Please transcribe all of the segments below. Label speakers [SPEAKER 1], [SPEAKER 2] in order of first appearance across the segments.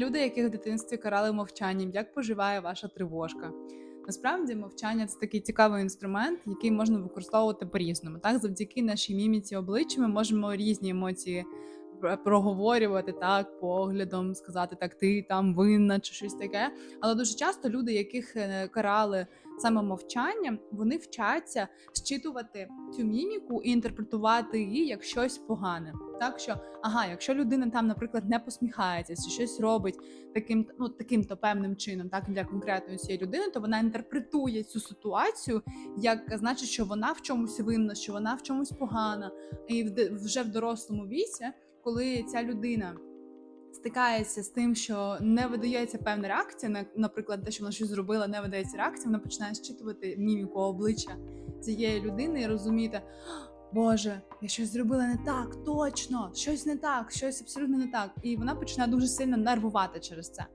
[SPEAKER 1] Люди, яких в дитинстві карали мовчанням, як поживає ваша тривожка? Насправді мовчання це такий цікавий інструмент, який можна використовувати по-різному. Так, завдяки нашій міміці обличчя ми можемо різні емоції проговорювати так, поглядом, сказати так, ти там винна чи щось таке. Але дуже часто люди, яких е, карали саме мовчанням, вони вчаться зчитувати цю міміку і інтерпретувати її як щось погане. Так що, ага, якщо людина там, наприклад, не посміхається чи щось робить таким, ну таким то певним чином, так для конкретної цієї людини, то вона інтерпретує цю ситуацію, як значить, що вона в чомусь винна, що вона в чомусь погана, і вже в дорослому віці, коли ця людина. Стикається з тим, що не видається певна реакція, на, наприклад, те, що вона щось зробила, не видається реакція, вона починає зчитувати міміку обличчя цієї людини і розуміти, Боже, я щось зробила не так, точно, щось не так, щось абсолютно не так. І вона починає дуже сильно нервувати через це.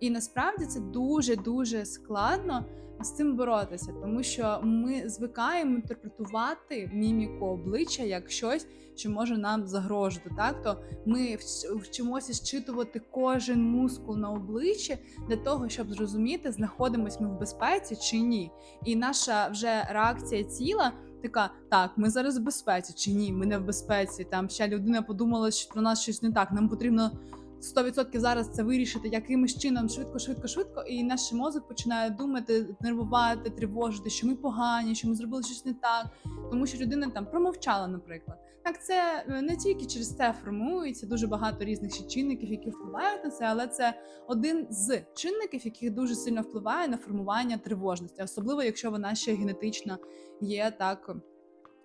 [SPEAKER 1] І насправді це дуже дуже складно з цим боротися, тому що ми звикаємо інтерпретувати міміку обличчя як щось, що може нам загрожувати. Так то ми вч- вчимося зчитувати кожен мускул на обличчі для того, щоб зрозуміти, знаходимось ми в безпеці чи ні. І наша вже реакція тіла така: так, ми зараз в безпеці чи ні, ми не в безпеці. Там ще людина подумала, що про нас щось не так. Нам потрібно 100% зараз це вирішити якимось чином швидко, швидко, швидко. І наш мозок починає думати, нервувати, тривожити, що ми погані, що ми зробили щось не так, тому що людина там промовчала, наприклад. Так, це е, не тільки через це формується дуже багато різних ще чинників, які впливають на це, але це один з чинників, яких дуже сильно впливає на формування тривожності, особливо якщо вона ще генетично є так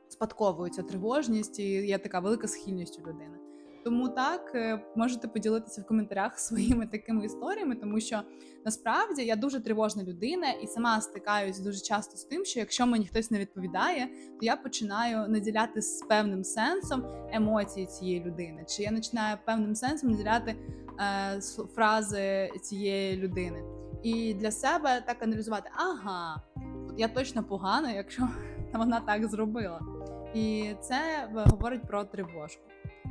[SPEAKER 1] спадковою ця тривожність і є така велика схильність у людини. Тому так е, можете поділитися в коментарях своїми такими історіями, тому що насправді я дуже тривожна людина і сама стикаюсь дуже часто з тим, що якщо мені хтось не відповідає, то я починаю наділяти з певним сенсом емоції цієї людини, чи я починаю певним сенсом наділяти е, фрази цієї людини. І для себе так аналізувати: ага, от я точно погана, якщо вона так зробила. І це говорить про тривожку,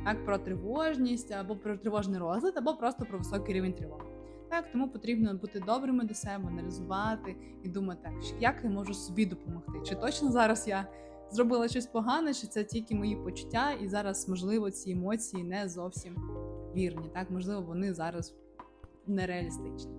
[SPEAKER 1] так, про тривожність, або про тривожний розлад, або просто про високий рівень тривоги. Так, тому потрібно бути добрими до себе, аналізувати і думати, як я можу собі допомогти. Чи точно зараз я зробила щось погане, чи це тільки мої почуття, і зараз, можливо, ці емоції не зовсім вірні. Так, можливо, вони зараз нереалістичні.